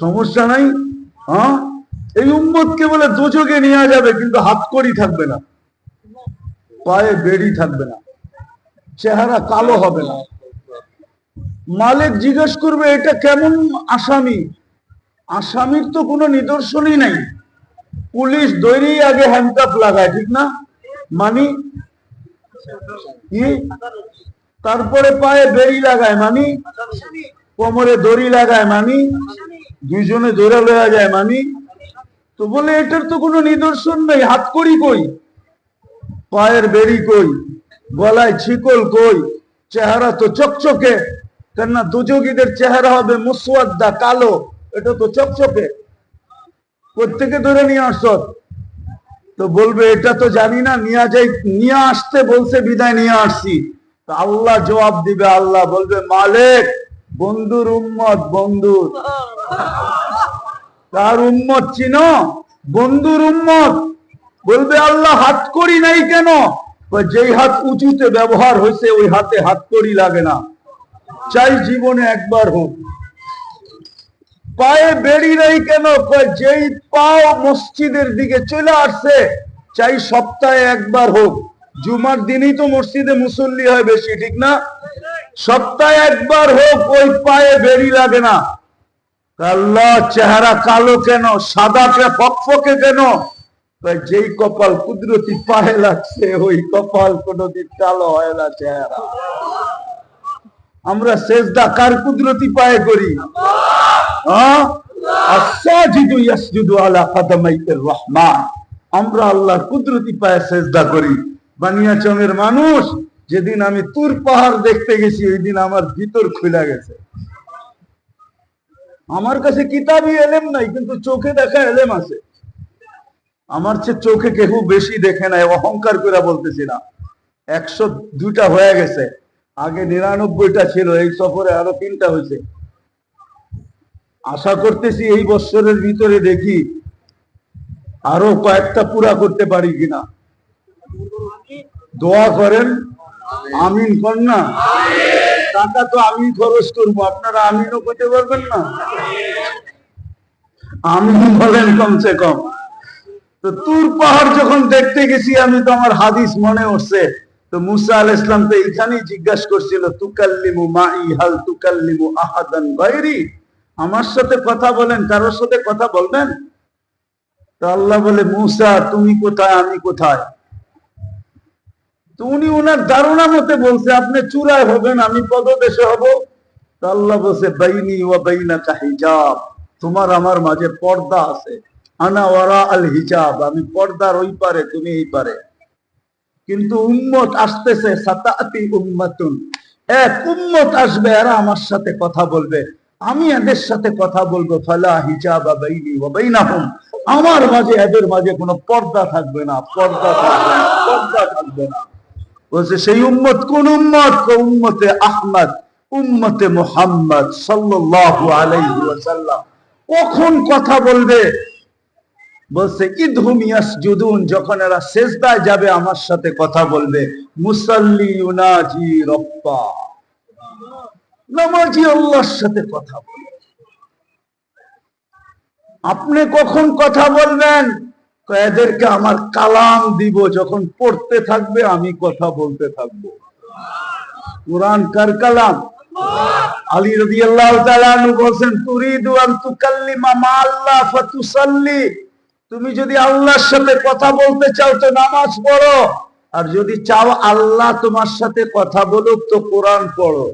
সমস্যা নাই হ্যাঁ? এই উম্মতকে বলে দোজকে নেওয়া যাবে, কিন্তু হাত করি থাকবে না। পায়ে বেড়ি থাকবে না। চেহারা কালো হবে না। মালিক জিজ্ঞেস করবে, এটা কেমন আসামি? আসামির তো কোনো নিদর্শনই নাই। পুলিশ দৈরেই আগে হ্যান্ডকাপ লাগায়, ঠিক না? মানি? তারপরে পায়ে বেড়ি লাগায়, মানি? কোমরে দড়ি লাগায়, মানি? দুইজনে দৌড়া লয়া যায় মানি? তো বলে, এটার তো কোনো নিদর্শন নেই, হাত করি কই? পায়ের বেড়ি কই? গলায় ছিকল কই? চেহারা তো চকচকে, কেননা দুযোগীদের চেহারা হবে মুসওয়াদ্দা কালো, এটা তো চকচকে। প্রত্যেকে ধরে নিয়ে আসত তো বলবে, এটা তো জানি না, নিয়ে যাই, নিয়ে আসতে বলছে, বিদায় নিয়ে আসছি। আল্লাহ জবাব দিবে, আল্লাহ বলবে, মালিক বন্ধুর উম্মত, বন্ধুর। তার উম্মত চিনো? বন্ধুর উম্মত। বলবে, আল্লাহ হাত করি নাই কেন? যেই হাত উঁচুতে ব্যবহার হয়েছে ওই হাতে হাত করি লাগে না। চাই জীবনে একবার হোক। পায়ে বেড়ি নাই কেন? যেই পাও মসজিদের দিকে চলে আসছে, চাই সপ্তাহে একবার হোক। জুমার দিনই তো মসজিদে মুসল্লি হয় বেশি, ঠিক না? সপ্তাহে একবার হোক ওই পায়ে বেড়ি লাগে না। আল্লাহ চেহারা কালো কেন? সাদা কে ফকফকে কেন? যেই কপাল কুদরতি পায়ে লাগছে, ওই কপাল কোনদিন কালো হয় না চেহারা। আমরা সেজদা কার কুদরতি পায়ে করি? হ্যাঁ? আমরা আল্লাহর কুদরতি পায়ে সেজদা করি। বানিয়াচংয়ের মানুষ যেদিন আমি তুর পাহাড় দেখতে গেছি ওই দিন আমার ভিতর খুলে গেছে। আমার কাছে কিতাবই এলেম নাই, কিন্তু চোখে দেখা এলেম আছে। আমার চেয়ে চোখে কেউ বেশি দেখে নাই, অহংকার করে বলতেছি না। একশো দুইটা হয়ে গেছে। আগে নিরানব্বইটা ছিল, এই সফরে আরও তিনটা হয়েছে। আশা করতেছি এই বছরের ভিতরে দেখি আরও কয়েকটা পুরা করতে পারি কিনা। দোয়া করেন আমিন কর না। টাকা তো আমি খরচ করব, আপনারা আমিনও করতে পারবেন না। আমিন বলেন কমসে কম। তো তুর পাহাড় যখন দেখতে গেছি, আমি তো আমার হাদিস মনে উঠছে। তো মুসা আল ইসলাম তো এখানেই জিজ্ঞাসা করছিল, তুকাল্লিমু মাই, হাল তুকাল্লিমু আহাদান বাইরি আমার সাথে কথা বলেন, কারোর সাথে কথা বলবেন? তো আল্লাহ বলে, মুসা, তুমি কোথায়, আমি কোথায়? তো উনি ওনার ধারণা মতে বলছে, আপনি চূড়ায় হবেন, আমি পদদেশে হব। আল্লাহ বলছে, বাইনি ওয়া বাইনাকা হিজাব, তোমার আমার মাঝে পর্দা আছে। আনা আল হিজাব, আমি পর্দার ওই পারে, তুমি এই পারে। কিন্তু উম্মত আসতেছে, সাতাতি এক উম্মত আসবে আমার সাথে কথা বলবে। আমি এদের সাথে কথা বলব, ফালা হিজাব বাইনি আমার মাঝে, এদের মাঝে কোনো পর্দা থাকবে না, পর্দা থাকবে না, পর্দা থাকবে না। বলছে, সেই উম্মত কোন উম্মত? উম্মতে আহমদ, উম্মতে মুহাম্মদ সাল্লাল্লাহু আলাইহি ওয়াসাল্লাম। কখন কথা বলবে? বলছে, ইদহুম ইয়াসজুদুন, যখন এরা সেজদায় যাবে, আমার সাথে কথা বলবে। মুসাল্লি ইউনাজি রপ্পা নামাজি আল্লাহর সাথে কথা বলবে। আপনি কখন কথা বলবেন? তো এদেরকে আমার কালাম দিব, যখন পড়তে থাকবে আমি কথা বলতে থাকব। কোরআন কার কালাম? আলী তুকাল্লিমা মা আল্লাহ ফাতুসাল্লি। তুমি যদি আল্লাহর সাথে কথা বলতে চাও তো নামাজ পড়ো, আর যদি চাও আল্লাহ তোমার সাথে কথা বলুক তো কোরআন পড়ো।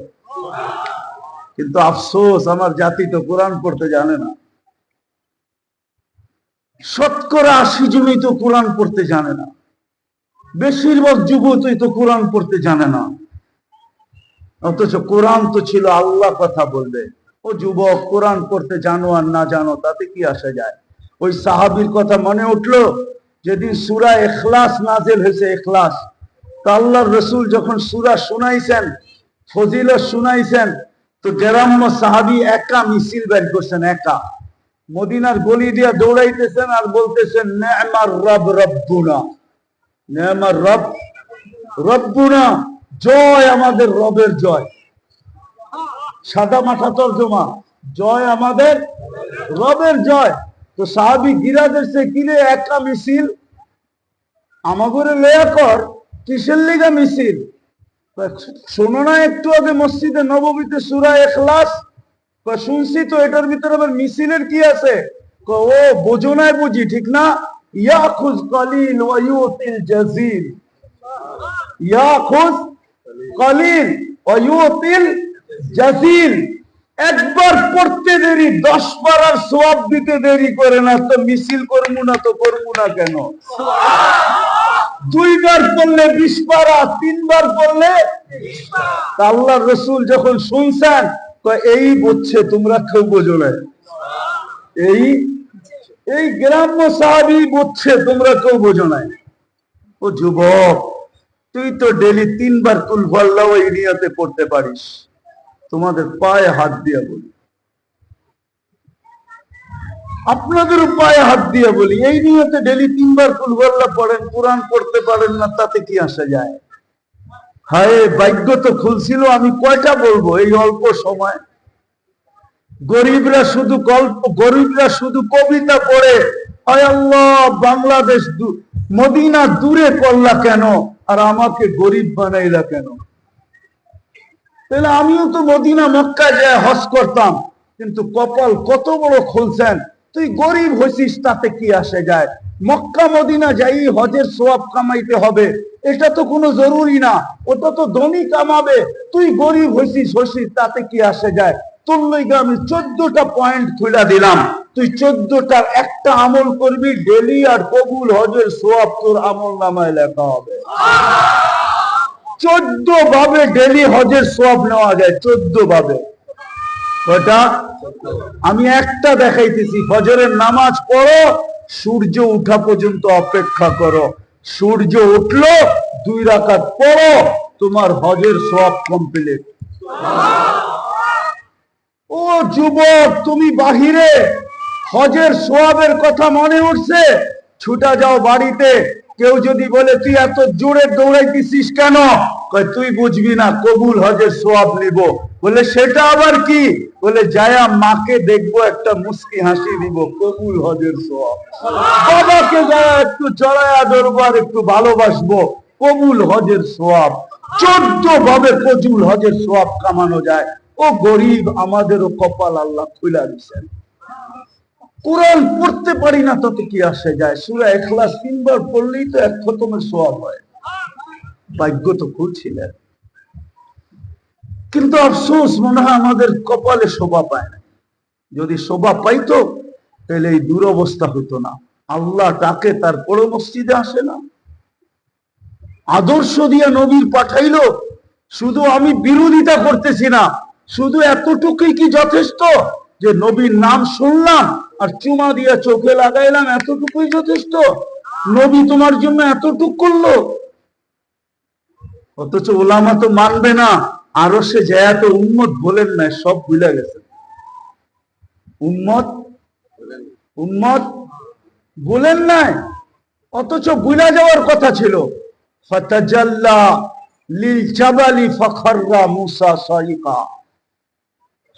কিন্তু আফসোস, আমার জাতি তো কোরআন পড়তে জানে না। শতকরা আশি জনই তো কোরআন পড়তে জানে না। বেশিরভাগ যুবতই তো কোরআন পড়তে জানে না। অথচ কোরআন তো ছিল আল্লাহ কথা বলবে ও যুবক, কোরআন পড়তে জানো আর না জানো, তাতে কি আসা যায়? ওই সাহাবির কথা মনে উঠল, যেদিন সুরা এখলাস নাজেল হয়েছে এখলাস তা আল্লাহর রসুল যখন সুরা শুনাইছেন, ফজিলত শুনাইছেন, তো গ্রাম্য সাহাবি একা মিছিল বের করছেন, একা। মদিনার গলি দিয়া দৌড়াইতেছেন আর বলতেছেন, নেমার রব রব্বুনা। নেমার রব রব্বুনা, জয় আমাদের রবের জয়। সাদা মাথা তর্জমা, জয় আমাদের রবের জয়। তো সাহাবি গিরাদের সে কিরে একা মিছিল? আমাগরে লয়া কর, কিসের লিগা মিছিল? শোনো না একটু আগে মসজিদে নবমীতে সুরা এখলাস শুনছি তো এটার ভিতরে আবার মিছিলের কি আছে? ও, বোঝো নাই বুঝি, ঠিক না? ইয়াখুজ কলিল ওয়া ইউতিল জাজিল। ইয়াখুজ কলিল ওয়া ইউতিল জাজিল। একবার পড়তে দেরি, দশ বার আর সোয়াব দিতে দেরি করে না, তো মিছিল করব না, তো করব না কেন? দুইবার পড়লে বিশ পারা তিনবার পড়লে আল্লাহ রসুল যখন শুনছেন এই বুঝছে, তোমরা কেউ বোঝো না এই এই গ্রাম্য সাহাবি বুঝছে, তোমরা কেউ বোঝো নাই। ও যুবক, তুই তো ডেলি তিনবার কুল ফাল্লাহ এই নিয়াতে পড়তে পারিস। তোমাদের পায়ে হাত দিয়ে বলি। আপনাদের পায়ে হাত দিয়ে বলি, এই নিয়তে ডেলি তিনবার কুলগল্লা পড়েন, কোরআন পড়তে পারেন না, তাতে কি আসা যায়? হায়, ভাগ্য তো খুলছিল, আমি কয়টা বলব এই অল্প সময়? গরিবরা শুধু গল্প, গরিবরা শুধু কবিতা পড়ে। হায় আল্লাহ, বাংলাদেশ মদিনা দূরে করলা কেন? আর আমাকে গরিব বানাইলা কেন? তাহলে আমিও তো মদিনা মক্কা যায় হজ করতাম, কিন্তু কপাল কত বড় খুলছেন। তুই গরিব হইছিস, তাতে কি আসে যায়? মক্কা, মদিনা যাই, হজের সোয়াব কামাইতে হবে। এটা তো কোনো জরুরি না, ওটা তো ধনী কামাবে। তুই গরিব হইছিস হইছিস, তাতে কি আসে যায়? আমি চোদ্দটা পয়েন্ট খুলে দিলাম। তুই চোদ্দটার একটা আমল করবি, ডেলি আর কবুল হজের সোয়াব তোর আমল নামায় লেখা হবে। চোদ্দ ভাবে ডেলি হজের সব নেওয়া যায় চোদ্দ ভাবে কয়টা আমি একটা দেখাইতেছি, ফজরের নামাজ পড়ো, সূর্য উঠা পর্যন্ত অপেক্ষা করো। সূর্য উঠল, দুই রাকাত পড়ো, তোমার হজের সব কমপ্লিট ও যুবক, তুমি বাহিরে, হজের সোয়াবের কথা মনে উঠছে? ছুটা যাও বাড়িতে, কেউ যদি বলে, তুই এত জোরে দৌড়াইতেছিস কেন? তুই বুঝবি না, কবুল হজের সোয়াব নিব। বলে, সেটা আবার কি? বলে যায়া মাকে দেখব একটা মুস্কি হাসি দিব, কবুল হজের বাবাকে যায়া একটু চড়াইয়া ধরবো আর একটু ভালোবাসবো, কবুল হজের সোয়াব চোদ্দ ভাবে কবুল হজের সোয়াব কামানো যায়। ও গরিব, আমাদেরও কপাল আল্লাহ খুলে দিচ্ছেন কোরআন পড়তে পারি না, তাতে কি আসে যায়? সুরা এখলাস তিনবার পড়লেই তো এক খতমের সোয়াব হয়। ভাগ্য তো খুলছিলেন কিন্তু আফসোস, মনে হয় আমাদের কপালে শোভা পায় না। যদি শোভা পাইতো, তাহলে এই দুরবস্থা হতো না। আল্লাহ ডাকে তারপরে মসজিদে আসে না। আদর্শ দিয়ে নবীর পাঠাইলো, শুধু আমি বিরোধিতা করতেছি না, শুধু এতটুকুই কি যথেষ্ট? যে নবীর নাম শুনলাম আর চুমা দিয়া চোখে লাগাইলাম, এতটুকুই যথেষ্ট? নবী তোমার জন্য এতটুক করল? অথচ ওলামা তো মানবে না। আরও সে যে এত উম্মত বলেন না সব ভুলে গেছে। উম্মত উম্মত বলেন নাই, অথচ ভুলা যাওয়ার কথা ছিল।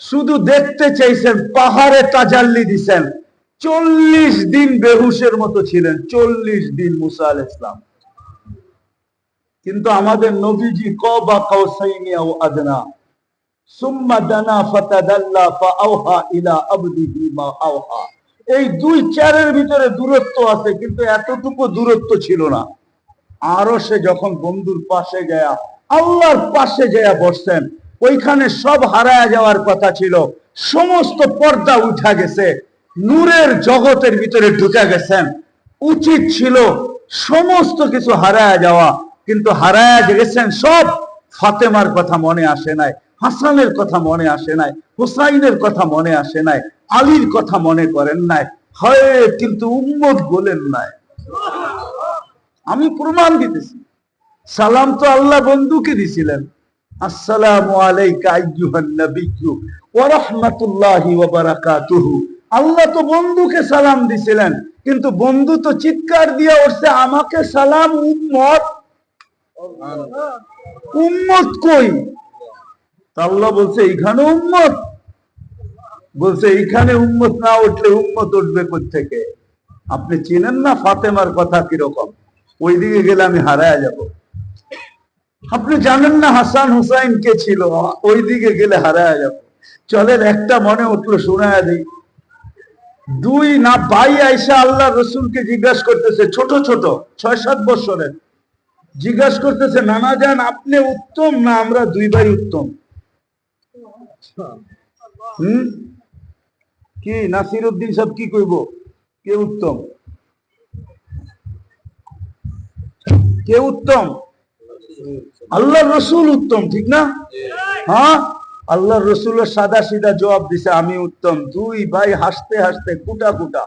শুধু দেখতে চাইছেন, পাহাড়ে তাজাল্লি দিছেন। চল্লিশ দিন বেহুশের মতো ছিলেন, চল্লিশ দিন মুসা আল ইসলাম কিন্তু আমাদের নবীজি কবা কাউসাইনি আও আদনা। সুম্মা দানা ফাতাদাল্লা ফাআওহা ইলা আবদিহি মা আওহা। এই দুই চারের ভিতরে দূরত্ব আছে, কিন্তু এতটুকু দূরত্ব ছিল না। আরও সে যখন বন্ধুর পাশে গয়া, আল্লাহর পাশে গয়া বসছেন ওইখানে সব হারায় যাওয়ার কথা ছিল। সমস্ত পর্দা উঠা গেছে, নূরের জগতের ভিতরে ঢুকে গেছেন। উচিত ছিল সমস্ত কিছু হারায় যাওয়া। কিন্তু হারায় গেছেন সব। ফাতেমার কথা মনে আসে নাই, হাসানের কথা মনে আসে নাই, হুসাইনের কথা মনে আসে নাই, আলীর কথা মনে করেন নাই, হয় কিন্তু উম্মত বলেন নাই। আমি প্রমাণ দিতেছি। সালাম তো আল্লাহ বন্ধুকে দিছিলেন। আসসালামু আলাইকা আইয়ুহান নাবিয়্যু ওয়া রাহমাতুল্লাহি ওয়া বারাকাতুহু। আল্লাহ তো বন্ধুকে সালাম দিছিলেন, কিন্তু বন্ধু তো চিৎকার দিয়ে উঠছে, আমাকে সালাম উম্মত। উম্মত কই? আল্লাহ বলছে, এইখানে উম্মত। বলছে এখানে উম্মত না উঠলে উম্মত উঠবে থেকে আপনি চিনেন না ফাতেমার কথা কীরকম? ওইদিকে গেলে আমি হারায় যাব। আপনি জানেন না হাসান হুসাইন কে ছিল? ওইদিকে গেলে হারায় যাব। চলেন, একটা মনে উঠল, শোনায় দিই। দুই না ভাই আইসা আল্লাহ রসুলকে জিজ্ঞাসা করতেছে, ছোট ছোট, ছয়, সাত বছরের জিজ্ঞাসা করতেছে, নানা যান আপনি উত্তম না আমরা দুই ভাই উত্তম হুম? কি নাসির উদ্দিন সব কি কইব? কে উত্তম? কে উত্তম? আল্লাহ রসুল উত্তম, ঠিক না? হ্যাঁ? আল্লাহ রসুলের সাদা সিধা জবাব দিছে, আমি উত্তম। দুই ভাই হাসতে হাসতে কুটা কুটা।